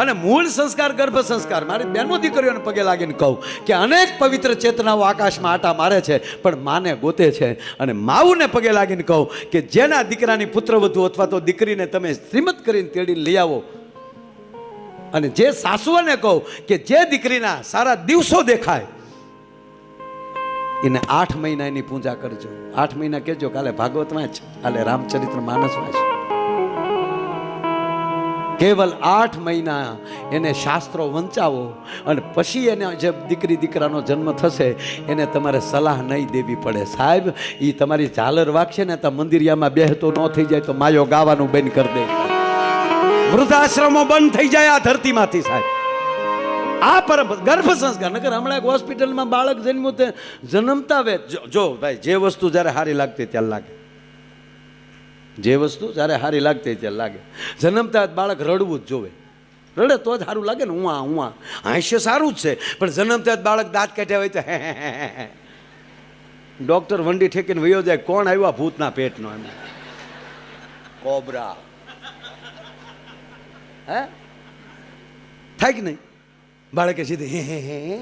અને મૂળ સંસ્કાર, ગર્ભ સંસ્કાર. મારી બેનો દીકરીઓને પગે લાગીને કહું કે અનેક પવિત્ર ચેતનાઓ આકાશમાં આટા મારે છે, પણ માને ગોતે છે. અને માવુને પગે લાગીને કહું કે જેના દીકરાની પુત્રવધુ અથવા તો દીકરીને તમે શ્રીમત કરીને તેડીને લઈ આવો. અને જે સાસુઓને કહું કે જે દીકરીના સારા દિવસો દેખાય, એને આઠ મહિના એની પૂજા કરજો. આઠ મહિના કહેજો કાલે ભાગવત વાંચ કાલે રામચરિત્ર માનસ વાંચ કેવલ આઠ મહિના એને શાસ્ત્રો વંચાવો અને પછી એને જે દીકરી દીકરાનો જન્મ થશે, એને તમારે સલાહ નહીં દેવી પડે. સાહેબ એ તમારી ઝાલર વાગશે ને તો મંદિરિયામાં બેહતો ન થઈ જાય તો માયો ગાવાનું બંધ કરી દે. વૃદ્ધાશ્રમો બંધ થઈ જાય આ ધરતીમાંથી, સાહેબ. આ પરમ ગર્ભ સંસ્કાર નગર હમણાં એક હોસ્પિટલમાં બાળક જન્મ્યું તે જન્મતા વે જો ભાઈ, જે વસ્તુ જ્યારે સારી લાગતી ત્યારે લાગે. જે વસ્તુ જ્યારે સારી લાગતી ત્યારે લાગે. જન્મતા બાળક રડવું જ જોવે. રડે તો જ સારું લાગે ને હું આ હું આ હાંસ્ય સારું જ છે, પણ જન્મતા જ બાળક દાંત કાઢ્યા હોય તો હે હે. ડોક્ટર વંડી ઠેકીને વયો જાય, કોણ આવ્યો ભૂતના પેટનો એમ. કોબરા. હે? થાય કે નહીં? બાળકે સીધી હે હે હે.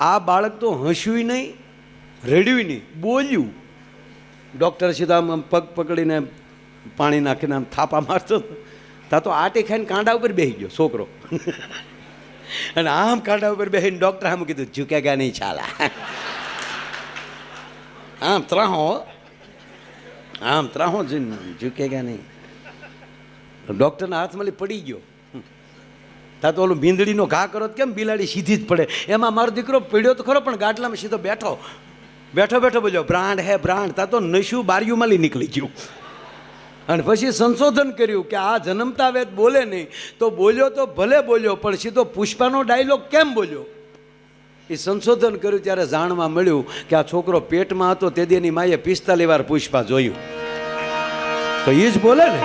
આ બાળક તો હસ્યું નહીં રડ્યું નહીં, બોલ્યું. ડૉક્ટર સીધા આમ પગ પકડીને પાણી નાખીને આમ થાપા મારતો તા તો આટી ખાઈને કાંડા ઉપર બેસી ગયો, છોકરો. અને આમ કાંડા ઉપર બેસીને ડૉક્ટર આમ કીધું ઝુકેગા નહીં ચાલા આમ ત્રાહો. આમ ત્રાહો ઝૂકે ગયા નહીં. ડૉક્ટરના હાથમાં પડી ગયો. તા તો ઓલું ભીંદડીનો ઘા કરો કેમ બિલાડી સીધી જ પડે? એમાં મારો દીકરો પડ્યો તો ખરો, પણ ગાટલામાં સીધો બેઠો. બેઠો બેઠો બોલ્યો, બ્રાન્ડ હે, બ્રાન્ડ. તા તો નશું બારીઓમાં લઈ નીકળી ગયું. અને પછી સંશોધન કર્યું કે આ જન્મતા વેદ બોલે નહીં. તો બોલ્યો તો ભલે બોલ્યો, પણ સીધો પુષ્પાનો ડાયલોગ કેમ બોલ્યો? એ સંશોધન કર્યું ત્યારે જાણવા મળ્યું કે આ છોકરો પેટમાં હતો, તે દેની માએ પિસ્તાલી વાર પુષ્પા જોયું. તો એ જ બોલે ને.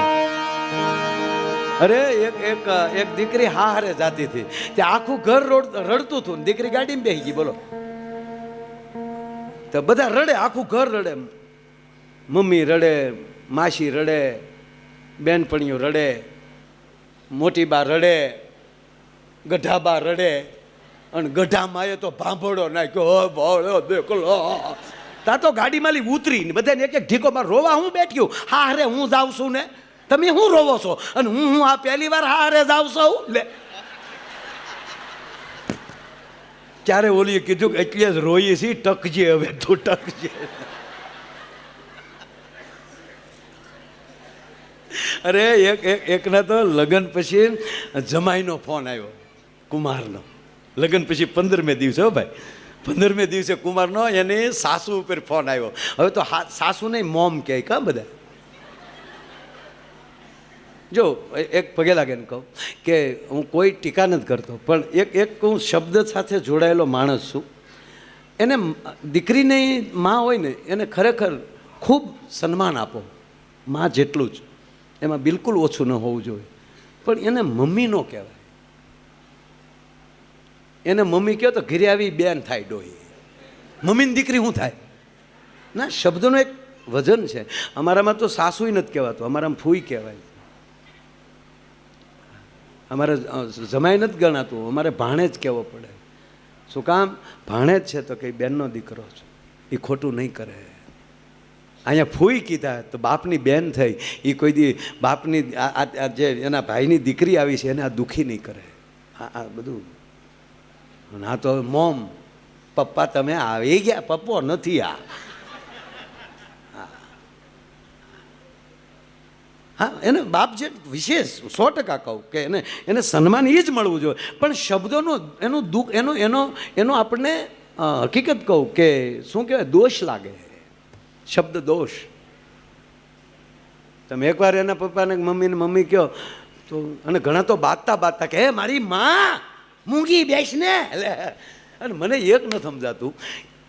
અરે, એક એક એક દીકરી હા હારે જાતી હતી. તે આખું ઘર રોડ, રડતું હતું દીકરી ગાડીમાં બેસી ગઈ, બોલો. તો બધા રડે, આખું ઘર રડે. મમ્મી રડે, માસી રડે, બેનપણીઓ રડે, મોટી બા રડે ગઢાબા રડે, અને ગઢામાં એ તો ભાંભળો નાખ્યો ભાળો દેખલો. તા તો ગાડી માલી ઉતરી ને બધાને એક એક ઢીકોમાં રોવા હું બેઠ્યું. હા અરે હું જાઉં છું ને? તમે હું રોવો છો? અને હું હું આ પહેલી વાર હા અરે જાઉં છું? લે. ત્યારે ઓલીએ કીધું કે એટલે જ રોઈએ છીએ, ટકજે હવે તું ટકજે. અરે એક એક એકના તો લગ્ન પછી જમાઈનો ફોન આવ્યો, કુમારનો. લગ્ન પછી પંદરમે દિવસે, હો ભાઈ. પંદરમે દિવસે કુમારનો એની સાસુ ઉપર ફોન આવ્યો. હવે તો સાસુ નહીં મોમ કહે કા બધા? જો, એક પગે લાગે ને કહું કે હું કોઈ ટીકા નથી કરતો, પણ એક એક હું શબ્દ સાથે જોડાયેલો માણસ છું. એને દીકરીની માં હોય ને, એને ખરેખર ખૂબ સન્માન આપો. માં જેટલું જ. એમાં બિલકુલ ઓછું ન હોવું જોઈએ. પણ એને મમ્મી ન કહેવાય. એને મમ્મી કહો તો ઘરે આવી બેન થાય ડોહી. મમ્મીની દીકરી શું થાય? ના, શબ્દનું એક વજન છે. અમારામાં તો સાસુય નથી કહેવાતું, અમારામાં ફૂઈ કહેવાય. અમારે જમાય નથી ગણાતું, અમારે ભાણે જ કહેવો પડે. શું કામ? ભાણે જ છે તો કંઈ બેનનો દીકરો છે. એ ખોટું નહીં કરે. અહીંયા ફૂઈ કીધા તો બાપની બેન થઈ. એ કોઈ દી બાપની જે એના ભાઈની દીકરી આવી છે એને આ દુઃખી નહીં કરે. આ બધું. ના તો મોમ. પપ્પા તમે આવી ગયા, પપ્પો નથી આ. હા, એને બાપ જે વિશેષ સો ટકા કહું કે એને એને સન્માન એ જ મળવું જોઈએ. પણ શબ્દોનો, એનું દુઃખ, એનો એનો એનો આપણને હકીકત કહું કે શું કહેવાય? દોષ લાગે. શબ્દ દોષ. તમે એકવાર એના પપ્પાને મમ્મીને, મમ્મી કહો તો અને ઘણા તો બાતતા બાતતા કે, હે, મારી માં, મૂંગી બેસ ને. એટલે, અને મને એક ન સમજાતું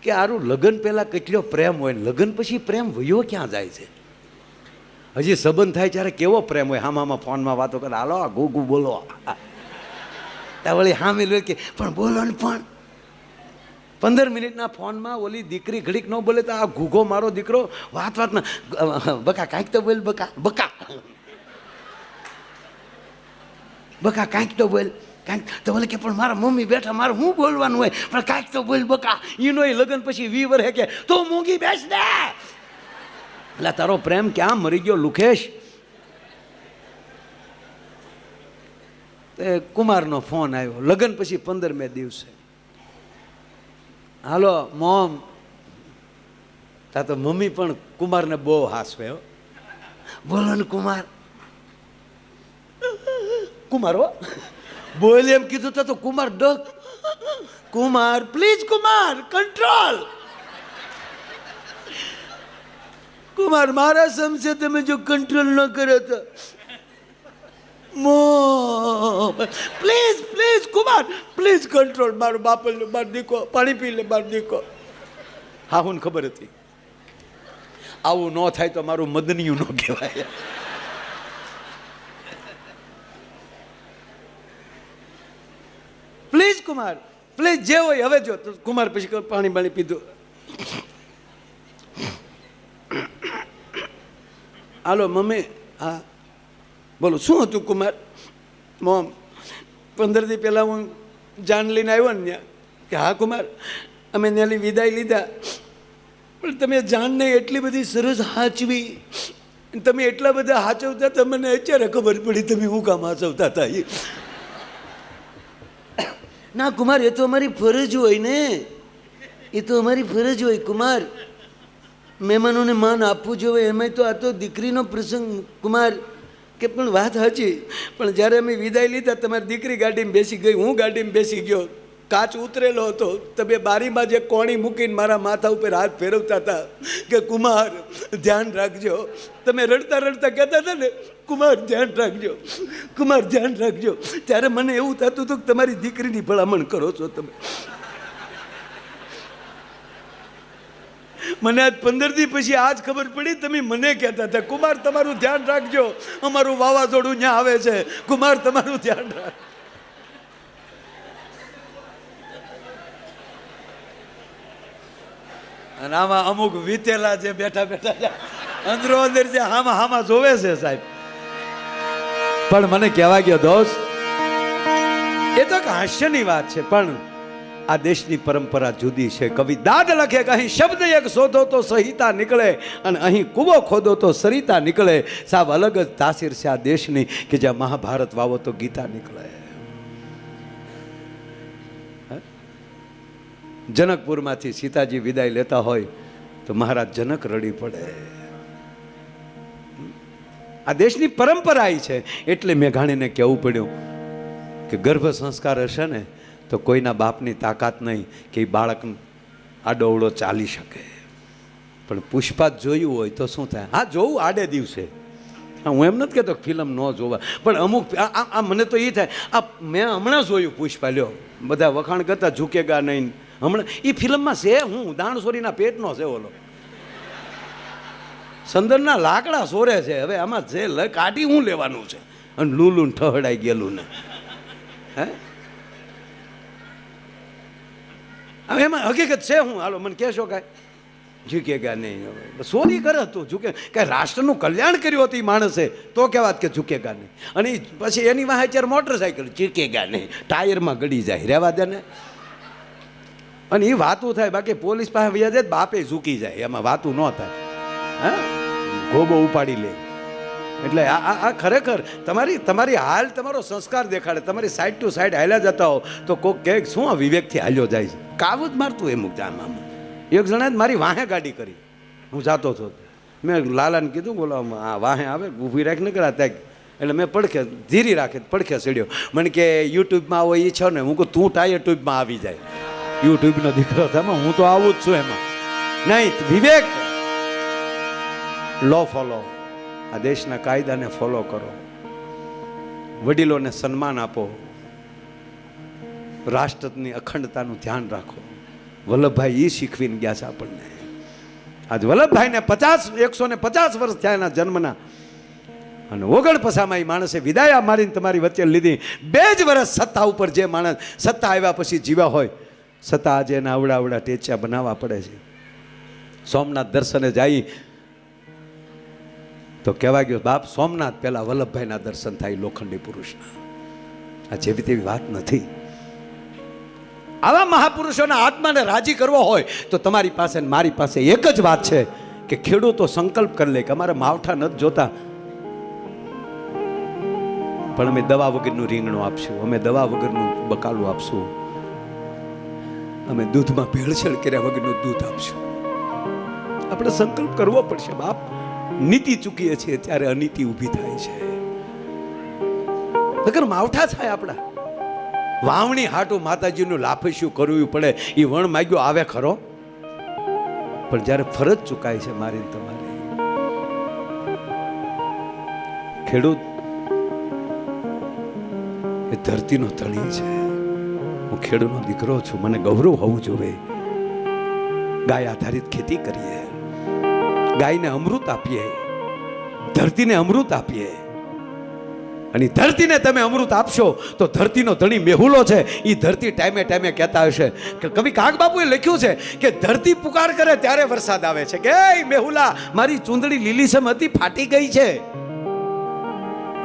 કે આરું લગ્ન પહેલાં કેટલો પ્રેમ હોય લગ્ન પછી પ્રેમ વયો ક્યાં જાય છે? હજી સંબંધ થાય ત્યારે કેવો પ્રેમ હોય? હામામાં, ફોનમાં વાતો કરે. હાલો ગુ ગુ બોલો. ત્યાં વળી હા લે કે, પણ બોલો ને પણ. પંદર મિનિટના ફોનમાં ઓલી દીકરી ઘડીક ન બોલે તો આ ઘૂઘો મારો દીકરો વાત વાતના બકા, કાંઈક તો બોલ, બકા બકા. બકા, કાંઈક તો બોલ, કાંઈક તો બોલે. કે, પણ મારા મમ્મી બેઠા, મારે શું બોલવાનું હોય? પણ કાંઈક તો બોલ, બકા. એનો લગ્ન પછી વી વર હે કે, તો મૂંગી બેસ ને. એટલે તારો પ્રેમ ક્યાં મરી ગયો, લુખેશ? તે કુમારનો ફોન આવ્યો. લગ્ન પછી પંદરમે દિવસે. Hello, mom. તા તો મમ્મી પણ કુમારને બહુ હાસવે બોલો ને કુમાર. કુમાર, હો. બોલ એમ કીધું તો કુમાર ડક. કુમાર પ્લીઝ કુમાર કંટ્રોલ કુમાર, મારા સમસે તમે જો કંટ્રોલ ન કરો તો. મો please please Kumar please control મારો બાપલ મારો દીકો પાણી પી લે મારો દીકો હા, હું ખબર હતી. આવું ન થાય તો મારું મદનિયું ન કહેવાય. પ્લીઝ કુમાર પ્લીઝ જે હોય હવે જો. કુમાર પછી પાણી બાણી પીધું. Hello, mummy. હા. બોલો, શું હતું કુમાર? મોમ, પંદર દી પહેલાં હું જાન લઈને આવ્યો ને ત્યાં, કે હા કુમાર, અમે ત્યાંની વિદાય લીધા. પણ તમે જાનને એટલી બધી સરસ હાચવી તમે એટલા બધા હાચવતા હતા મને અત્યારે ખબર પડી તમે હું કામ હાચવતા હતા એ ના, કુમાર, એ તો અમારી ફરજ હોય ને. એ તો અમારી ફરજ હોય, કુમાર. મહેમાનોને માન આપવું જોઈએ. એમાંય તો આ તો દીકરીનો પ્રસંગ, કુમાર, કે પણ વાત સાચી. પણ જ્યારે અમે વિદાય લીધા, તમારી દીકરી ગાડીમાં બેસી ગઈ, હું ગાડીમાં બેસી ગયો. કાચ ઉતરેલો હતો. તમે બારીમાં જે કોણી મૂકીને મારા માથા ઉપર હાથ ફેરવતા હતા કે, કુમાર, ધ્યાન રાખજો. તમે રડતા રડતા કહેતા હતા ને, કુમાર, ધ્યાન રાખજો. કુમાર, ધ્યાન રાખજો. ત્યારે મને એવું થતું હતું કે તમારી દીકરીની ભલામણ કરો છો તમે. મને આજ પંદર દી પછી આજ ખબર પડી, તમે મને કહેતા હતા, કુમાર, તમારું ધ્યાન રાખજો, અમારું વાવાઝોડું ત્યાં આવે છે. કુમાર, તમારું ધ્યાન રાખ. અને આમાં અમુક વીતેલા જે બેઠા બેઠા અંદરો અંદર જે હામાં હામાં જોવે છે સાહેબ. પણ મને કહેવા ગયો, દોસ્ત, એ તો એક હાસ્યની વાત છે, પણ આ દેશની પરંપરા જુદી છે. કવિ દાદ લખે કે અહીં શબ્દ એક શોધો તો સહિતા નીકળે અને અહીં કૂવો ખોદો તો સરિતા નીકળે. સાહેબ અલગ જ તાસીર છે આ દેશની કે જ્યાં મહાભારત વાવો તો ગીતા નીકળે. જનકપુરમાંથી સીતાજી વિદાય લેતા હોય તો મહારાજ જનક રડી પડે. આ દેશની પરંપરા છે. એટલે મેઘાણીને કહેવું પડ્યું કે ગર્ભ સંસ્કાર હશે ને તો કોઈના બાપની તાકાત નહીં કે એ બાળક આડોવડો ચાલી શકે. પણ પુષ્પા જોયું હોય તો શું થાય? હા, જોવું આડે દિવસે. હા એમ નથી કહેતો ફિલ્મ ન જોવા પણ અમુક આ મને તો એ થાય, આ મેં હમણાં જોયું પુષ્પા, લ્યો. બધા વખાણ કરતા ઝૂકેગા નહીં. હમણાં એ ફિલ્મમાં છે હું, દાણસોરીના પેટનો છે ઓલો. સંદરના લાકડા સોરે છે. હવે આમાં છે કાઢી હું લેવાનું છે. અને લૂલું ઠહડાઈ ગયેલું ને. હે? હવે એમાં હકીકત છે હું હાલો, મને કહેશો કાંઈ? ઝૂકે ગયા નહીં સોરી કરે તું, ઝૂકે કાંઈ રાષ્ટ્રનું કલ્યાણ કર્યું હતું એ માણસે, તો કહેવાત કે ઝૂકે ગયા નહીં. અને પછી એની વાહે અત્યારે મોટરસાઇકલ ઝૂકે ગયા નહીં. ટાયરમાં ગળી જાય, રહેવા દે ને. અને એ વાતું થાય, બાકી પોલીસ પાસે વ્યાજે જ બાપે ઝૂકી જાય, એમાં વાતું ન થાય. હા? ગોબો ઉપાડી લે. એટલે આ આ આ ખરેખર તમારી તમારી હાલ તમારો સંસ્કાર દેખાડે તમારી સાઈડ ટુ સાઈડ હાલ્યા જતા હો તો કોક કે શું આ વિવેકથી હાલ્યો જાય છે? કાવું જ મારતું આમ આમ. એક જણાએ મારી વાહે ગાડી કરી. હું જાતો હતો. મેં લાલાને કીધું બોલો આ વાહે આવે ઊભી રાખીને કરા ત્યાં. એટલે મેં પડખે ધીરી રાખે પડખે ચડ્યો. મને કે યુટ્યુબમાં આવો એ છો ને? હું કહું તું ટાયર ટ્યુબમાં આવી જાય. યુટ્યુબનો દીકરો થાય હું તો આવું જ છું એમાં. નહીં વિવેક. લો ફોલો આ દેશના કાયદાને ફોલો કરો. વડીલોને સન્માન આપો. રાષ્ટ્રની અખંડતાનું ધ્યાન રાખો. વલ્લભભાઈ એ શીખવીને ગયા છે આપણને. આજ વલ્લભભાઈને પચાસ, એકસો ને પચાસ વર્ષ થયા એના જન્મના. અને ઓગણ પસામાં એ માણસે વિદાય મારીને તમારી વચ્ચે લીધી. બે જ વર્ષ સત્તા ઉપર જે માણસ સત્તા આવ્યા પછી જીવ્યા હોય, સત્તા આજે એના આવડા આવડા ટેચ્યા બનાવવા પડે છે. સોમનાથ દર્શને જાય તો કહેવા ગયો, બાપ સોમનાથ પહેલાં વલ્લભભાઈના દર્શન થાય લોખંડી પુરુષના. આ જેવી તેવી વાત નથી. આવા મહાપુરુષોના આત્માને રાજી કરવો હોય, તો તમારી પાસે મારી પાસે એક જ વાત છે કે ખેડૂતો સંકલ્પ કરી લે કે અમારે માવઠા નથી જોતા. પણ અમે દવા વગરનું રીંગણું આપશું, અમે દવા વગરનું બકાલું આપશું. અમે દૂધમાં ભેળસેળ કર્યા વગરનું દૂધ આપશું. આપણે સંકલ્પ કરવો પડશે, બાપ. નીતિ ચૂકીએ છીએ ત્યારે અનીતિ ઊભી થાય છે. નકર માવઠા થાય આપણા. વાવણી હાટું માતાજીનું લાફસ્યું કરવું પડે. એ વણ માગ્યો, આવે ખરો? પણ જ્યારે ફરજ ચુકાય છે મારી તમારે. ખેડૂત એ ધરતીનો તળી છે. હું ખેડૂતનો દીકરો છું. મને ગૌરવ હોવું જોઈએ. ગાય આધારિત ખેતી કરીએ. ગાયને અમૃત આપીએ. ધરતીને અમૃત આપીએ. અને ધરતીને તમે અમૃત આપશો, તો ધરતીનો ધણી મેહુલો છે. એ ધરતી ટાઈમે ટાઈમે કહેતા હશે. કે કવિ કાગ બાપુએ લખ્યું છે કે ધરતી પુકાર કરે ત્યારે વરસાદ આવે છે. કે મેહુલા, મારી ચૂંદડી લીલીસમ હતી ફાટી ગઈ છે.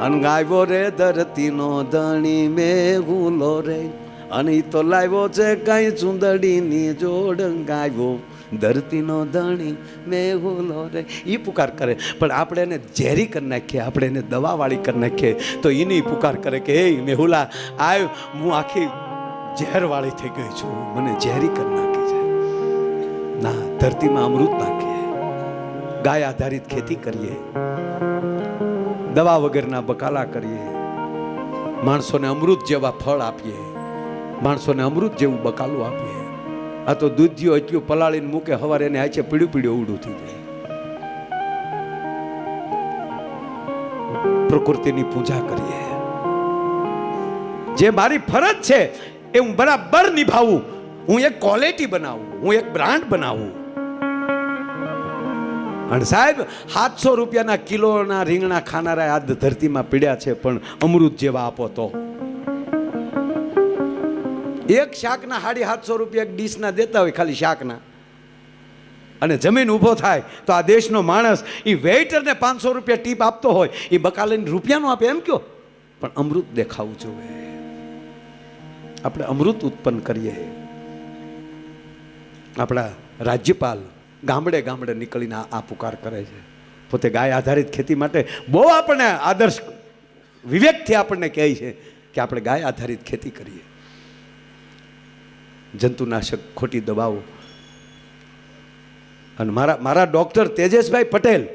અનગાવ્યો રે ધરતીનો ધણી મેહુલો રે. અને તો લાવ્યો છે કઈ ચૂંદડીની જોડ ગાવ્યો ધરતીનો ધણી મેહુલો રે. એ પુકાર કરે. પણ આપણે એને ઝેરી કરી નાખીએ, આપણે એને દવાવાળી કરી નાખીએ, તો એની પુકાર કરે કે એ મેહુલા, આવ, હું આખી ઝેરવાળી થઈ ગઈ છું. મને ઝેરી કરી નાખી છે. ના, ધરતીમાં અમૃત નાખીએ. ગાય આધારિત ખેતી કરીએ. દવા વગરના બકાલા કરીએ. માણસોને અમૃત જેવા ફળ આપીએ. માણસોને અમૃત જેવું બકાલું આપીએ. આ તો દૂધિયો એટલું પલાળીને મૂકે, હવારે એને આચે પીડ્યું પીડ્યું ઉડું થઈ જાય. પ્રકૃતિની પૂજા કરીએ. જે મારી ફરજ છે, એ હું બરાબર નિભાવું. હું એક ક્વોલિટી બનાવું, હું એક બ્રાન્ડ બનાવું. અને સાહેબ, સાતસો રૂપિયાના કિલોના રીંગણા ખાનારા આ ધરતીમાં પીડ્યા છે, પણ અમૃત જેવા આપો તો. એક શાકના સાડી સાતસો રૂપિયા એક ડીશના દેતા હોય ખાલી શાકના. અને જમીન ઊભો થાય તો આ દેશનો માણસ એ વેઇટરને પાંચસો રૂપિયા ટીપ આપતો હોય એ બકાલીને રૂપિયાનો આપે એમ કયો? પણ અમૃત દેખાવું જોઈએ આપણે અમૃત ઉત્પન્ન કરીએ. આપણા રાજ્યપાલ ગામડે ગામડે નીકળીને આ- પુકાર કરે છે. પોતે ગાય આધારિત ખેતી માટે બહુ આપણને આદર્શ વિવેકથી આપણને કહે છે કે આપણે ગાય આધારિત ખેતી કરીએ. જંતુનાશક ખોટી દવાઓ. અને મારા મારા ડૉક્ટર તેજસભાઈ પટેલ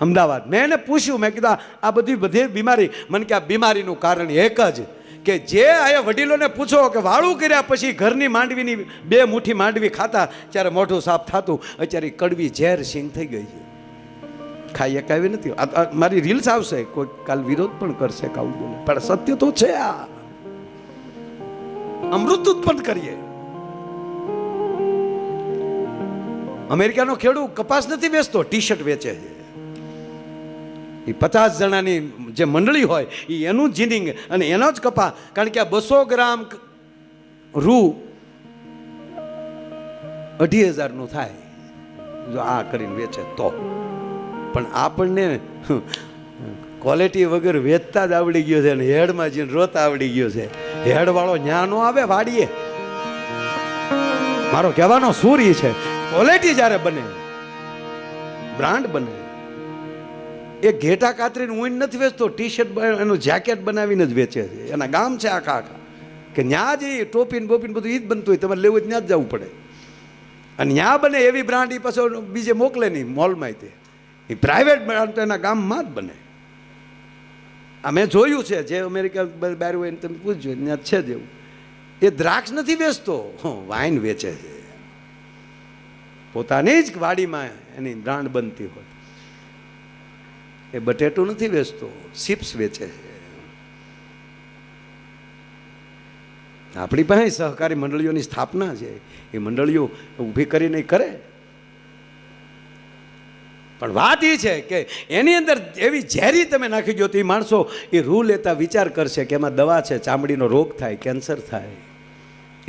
અમદાવાદ, મેં એને પૂછ્યું, મેં કીધું, આ- આ બધી બધી બીમારી. મને કે, આ બીમારીનું કારણ એક જ કે જે આયા વડીલોને પૂછો કે વાળું કર્યા પછી ઘરની માંડવીની બે મુઠ્ઠી માંડવી ખાતા, ત્યારે મોઢું સાફ થતું. અત્યારે કડવી ઝેર સિંગ થઈ ગઈ છે. ખાઈ એકાવી નથી. આ- આ, મારી રીલ્સ આવશે. કોઈ કાલ વિરોધ પણ કરશે કાવું બોલે પણ સત્ય તો છે આ. અમૃત ઉત્પન્ન કરીએ. અમેરિકાનો ખેડૂત કપાસ નથી વેચતો ટી શર્ટ વેચે છે. એ પચાસ જણાની જે મંડળી હોય એ એનું જીનિંગ અને એનો જ કપા. કારણ કે આ બસો ગ્રામ રૂ અઢી હજારનું થાય. જો આ કરીને વેચે તો. પણ આપણને ક્વોલિટી વગર વેચતા જ આવડી ગયો છે અને હેડમાં જઈને રોતા આવડી ગયો છે. હેડવાળો ન્યા નો આવે, વાડીએ. મારો કહેવાનો સૂર છે. ક્વોલિટી જ્યારે બને, બ્રાન્ડ બને, એ ઘેટા કાતરીને ઊંઈ નથી વેચતો ટી શર્ટ એનું જેકેટ બનાવીને જ વેચે છે. એના ગામ છે આખા આખા. કે ન્યા જ એ ટોપીને બોપીને બધું એ જ બનતું હોય, તમારે લેવું જ ત્યાં જ જવું પડે. અને ન્યા બને એવી બ્રાન્ડ એ પાછો બીજે મોકલે નહીં, મોલમાં તે. એ પ્રાઇવેટ બ્રાન્ડ તો એના ગામમાં જ બને. આ મેં જોયું છે, જે અમેરિકા બહાર હોય તમે પૂછજો ત્યાં છે જ એ દ્રાક્ષ નથી વેચતો. વાઇન વેચે છે. પોતાની જ વાડીમાં એની બ્રાન્ડ બનતી હોય. એ બટેટું નથી વેચતો, ચિપ્સ વેચે છે. આપણી પાસે સહકારી મંડળીઓની સ્થાપના છે. એ મંડળીઓ ઊભી કરીને કરે. પણ વાત એ છે કે એની અંદર એવી ઝેરી તમે નાખી દો તો એ માણસો એ રૂ લેતા વિચાર કરશે કે એમાં દવા છે, ચામડીનો રોગ થાય, કેન્સર થાય.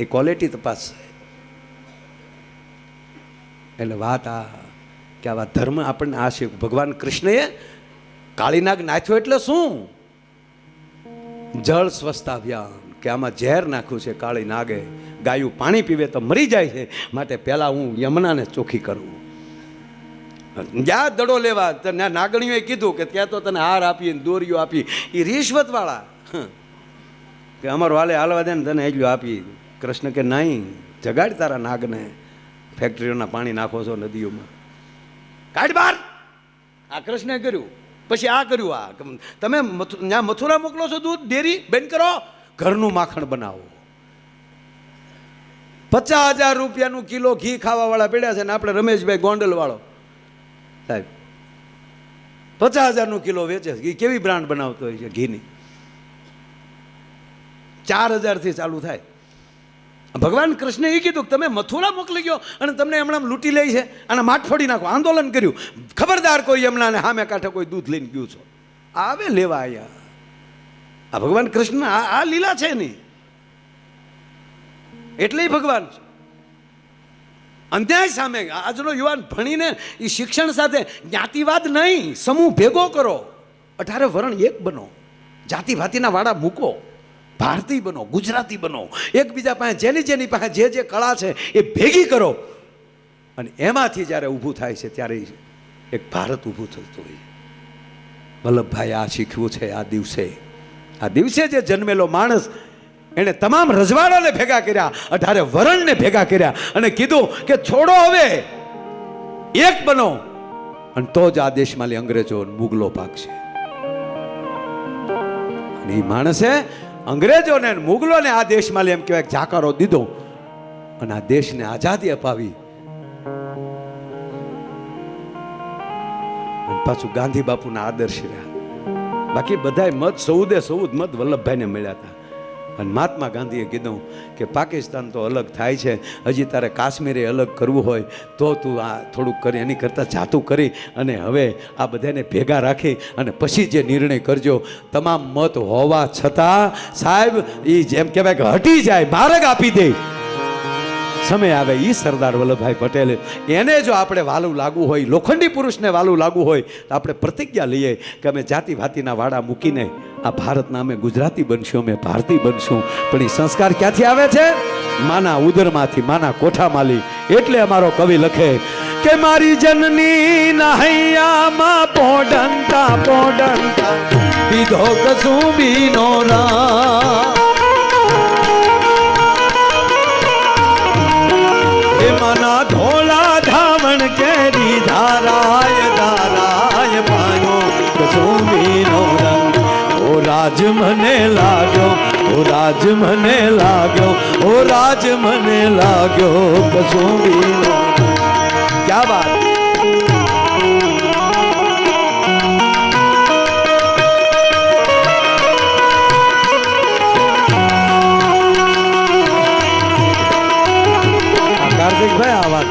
એ ક્વોલિટી તપાસશે. એટલે વાત આ કે આવા ધર્મ આપણને આ છે. ભગવાન કૃષ્ણએ કાળીનાગ નાખ્યો એટલે શું? જળ સ્વસ્થતા અભિયાન. કે આમાં ઝેર નાખ્યું છે કાળી નાગે ગાયું પાણી પીવે તો મરી જાય છે. માટે પહેલાં હું યમુનાને ચોખ્ખી કરું. જ્યાં દડો લેવા. તને નાગણીઓએ કીધું કે ત્યાં તો તને હાર આપી દોરીઓ આપી. એ રિશ્વતવાળા. કે અમારો હાલે હાલવા દે ને તને એટલું આપી. કૃષ્ણ કે નહીં, જગાડ તારા નાગને. ફેક્ટરીઓના પાણી નાખો છો નદીઓમાં. કાઢ બાર આ કૃષ્ણે કર્યું. પછી આ કર્યું આ. તમે ત્યાં મથુરા મોકલો છો દૂધ, ડેરી બેન કરો. ઘરનું માખણ બનાવો. પચાસ હજાર રૂપિયાનું કિલો ઘી ખાવાવાળા પડ્યા છે ને આપણે રમેશભાઈ ગોંડલ વાળો સાહેબ, પચાસ હજારનું કિલો વેચે છે. કેવી બ્રાન્ડ બનાવતો હોય છે ઘીની? ચાર હજારથી ચાલુ થાય. ભગવાન કૃષ્ણે એ કીધું કે તમે મથુરા મોકલી ગયો અને તમને હમણાં લૂંટી લે છે અને માઠ ફોડી નાખો. આંદોલન કર્યું. ખબરદાર કોઈ એમના સામે કાંઠે કોઈ દૂધ લઈને ગયું છો? આવે લેવા અહીંયા આ ભગવાન કૃષ્ણ આ લીલા છે નહીં એટલે ભગવાન છે. અન્યાય સામે આજનો યુવાન ભણીને એ શિક્ષણ સાથે જ્ઞાતિવાદ નહીં, સમૂહ ભેગો કરો. અઢારે વરણ એક બનો. જાતિ ભાતિના વાડા મૂકો. ભારતીય બનો, ગુજરાતી બનો. એકબીજા પાસે જેની જેની પાસે જે જે કળા છે એ ભેગી કરો. અને એમાંથી જ્યારે ઊભું થાય છે ત્યારે એક ભારત ઊભું થતું હોય. વલ્લભભાઈ આ શીખવું છે આ દિવસે. આ દિવસે જે જન્મેલો માણસ એણે તમામ રજવાડાને ભેગા કર્યા, અઢારે વરણને ભેગા કર્યા અને કીધું કે છોડો હવે, એક બનો. અને તો જ આ દેશમાં અંગ્રેજો મુગલો ભાગશે અને એ માણસે અંગ્રેજોને મુગલોને આ દેશમાં એમ કહેવાય જાકારો દીધો અને આ દેશને આઝાદી અપાવી. પાછું ગાંધી બાપુના આદર્શ રહ્યા. બાકી બધાય મત સૌદે સૌદ મત વલ્લભભાઈને મળ્યા હતા. અને મહાત્મા ગાંધીએ કીધું કે પાકિસ્તાન તો અલગ થાય છે, હજી તારે કાશ્મીરે અલગ કરવું હોય તો તું આ થોડુંક કરી, એની કરતાં જાતું કરી અને હવે આ બધાને ભેગા રાખી અને પછી જે નિર્ણય કરજો, તમામ મત હોવા છતાં સાહેબ એ જેમ કહેવાય કે હટી જાય, માર્ગ આપી દે. સમય આવે એ સરદાર વલ્લભભાઈ પટેલ. એને જો આપણે વાલું લાગવું હોય, લોખંડી પુરુષને વાલું લાગવું હોય, તો આપણે પ્રતિજ્ઞા લઈએ કે અમે જાતિ ભાતિના વાડા મૂકીને આ ભારતના અમે ગુજરાતી બનશું, અમે ભારતીય બનશું. પણ એ સંસ્કાર ક્યાંથી આવે છે? માના ઉદરમાંથી, માના કોઠામાલી એટલે અમારો કવિ લખે, કે મારી જનની નહૈયામાં પોડંતા પોડંતા. પીધો કસુંબીનો રા મના ધોળા ધાવણ કેરી ધારાય ધારાય પાનો કસુંબીનો રંગ. ઓ રાજ મને લાગ્યો, ઓ રાજ મને લાગ્યો, ઓ રાજ મને લાગ્યો કસુમીનો ક્યા વાત?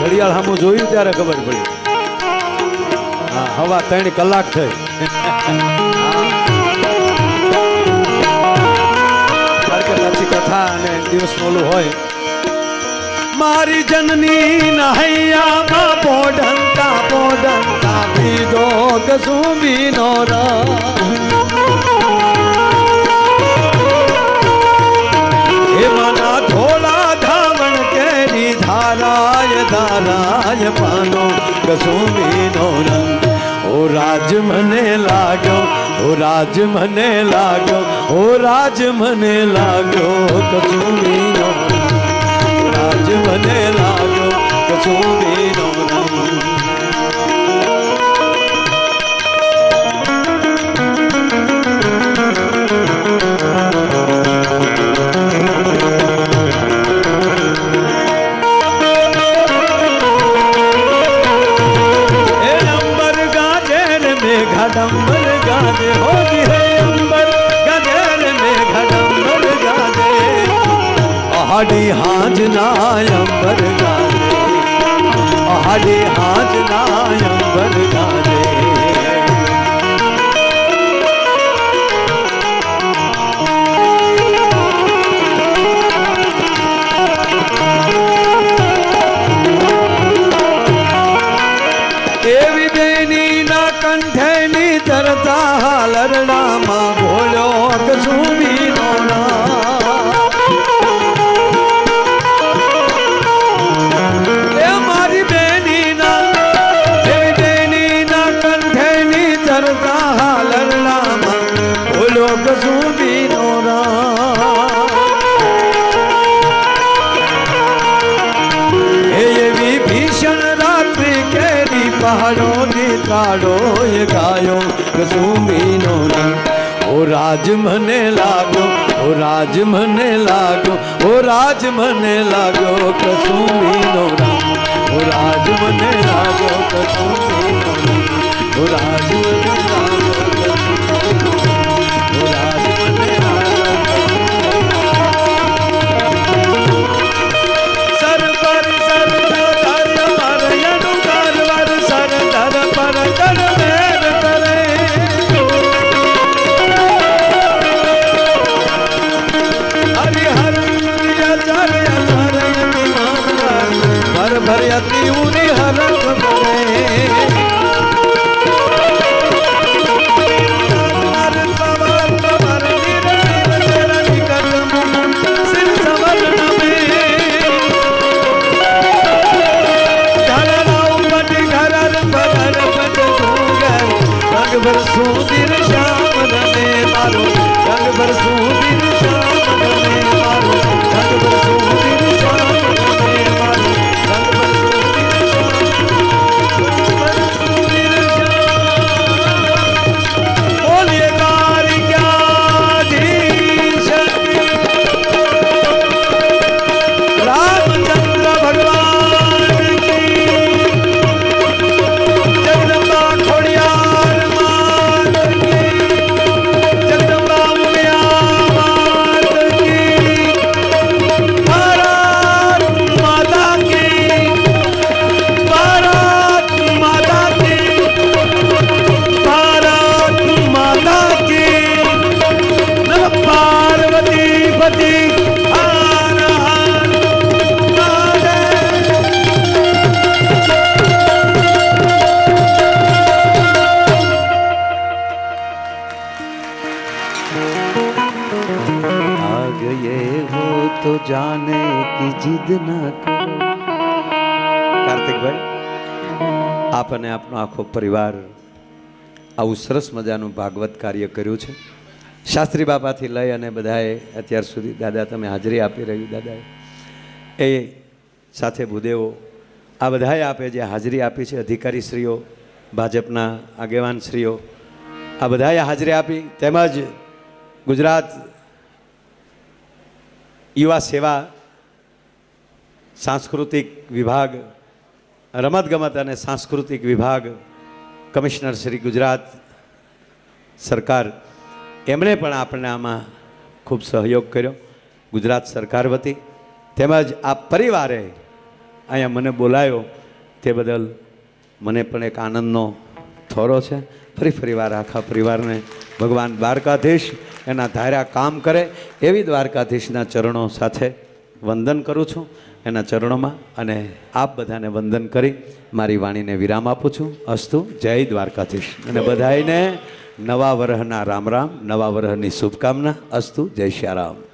ઘડિયાળ સામું જોયું ત્યારે ખબર પડી. હા, હવા ત્રણ કલાક થઈ. પછી કથા અને દિવસ ઓલું હોય. મારી જનની નહૈયામાં પોઢંતા પોઢંતા પીધો કસુંબીનો હે પાનો કસુંબીનો રંગ ઓ રાજ મને લાગ્યો, ઓ રાજ મને લાગ્યો, ઓ રાજ મને લાગ્યો, કસુંબીનો રંગ. રાજ મને લાગ્યો, કસુંબીનો રંગ घड़म्बर गादे होगी है अंबर। में गादे। हाज ना अंबर गादे। हाडी हाज ना अंबर गादे। રાજ મને લાગો ઓ રાજ મને લાગો ઓ રાજ મને લાગો કસુંબીનો રંગ ઓ રાજ મને લાગો ઓ રાજ મને જાને કી જીદ ના કરો કાર્તિકભાઈ આપને આપનો આખો પરિવાર આવું સરસ મજાનું ભાગવત કાર્ય કર્યું છે. શાસ્ત્રી બાપાથી લઈ અને બધાએ અત્યાર સુધી દાદા તમે હાજરી આપી રહ્યું દાદાએ. એ સાથે ભૂદેવો, આ બધાએ આપે જે હાજરી આપી છે, અધિકારીશ્રીઓ, ભાજપના આગેવાનશ્રીઓ, આ બધાએ હાજરી આપી. તેમજ ગુજરાત યુવા સેવા, સાંસ્કૃતિક વિભાગ, રમતગમત અને સાંસ્કૃતિક વિભાગ, કમિશનર શ્રી ગુજરાત સરકાર, એમણે પણ આપણને આમાં ખૂબ સહયોગ કર્યો. ગુજરાત સરકાર વતી તેમજ આ પરિવારે અહીંયા મને બોલાયો તે બદલ મને પણ એક આનંદનો થોરો છે. ફરી ફરીવાર આખા પરિવારને ભગવાન દ્વારકાધીશ એના ધાર્યા કામ કરે એવી દ્વારકાધીશના ચરણો સાથે વંદન કરું છું. એના ચરણોમાં અને આપ બધાને વંદન કરી મારી વાણીને વિરામ આપું છું. અસ્તુ, જય દ્વારકાધીશ. અને બધાઈને નવા વરહના રામ રામ, નવા વરહની શુભકામના. અસ્તુ, જય શ્યારામ રામ.